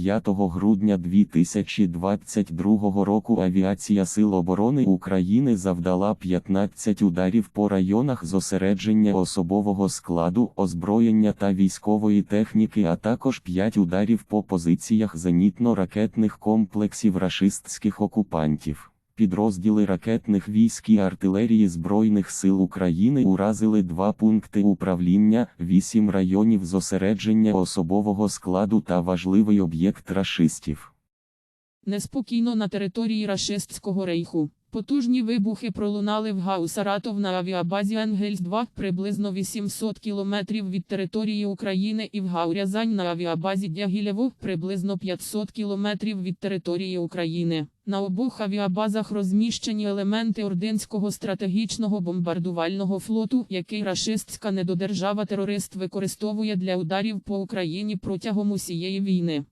5 грудня 2022 року авіація Сил оборони України завдала 15 ударів по районах зосередження особового складу, озброєння та військової техніки, а також 5 ударів по позиціях зенітно-ракетних комплексів рашистських окупантів. Підрозділи ракетних військ і артилерії Збройних сил України уразили два пункти управління, вісім районів зосередження особового складу та важливий об'єкт рашистів. Неспокійно на території рашистського рейху. Потужні вибухи пролунали в Гау Саратов на авіабазі Енгельс-2 приблизно 800 кілометрів від території України і в Гау Рязань на авіабазі Дягілєво приблизно 500 кілометрів від території України. На обох авіабазах розміщені елементи Ординського стратегічного бомбардувального флоту, який рашистська недодержава-терорист використовує для ударів по Україні протягом усієї війни.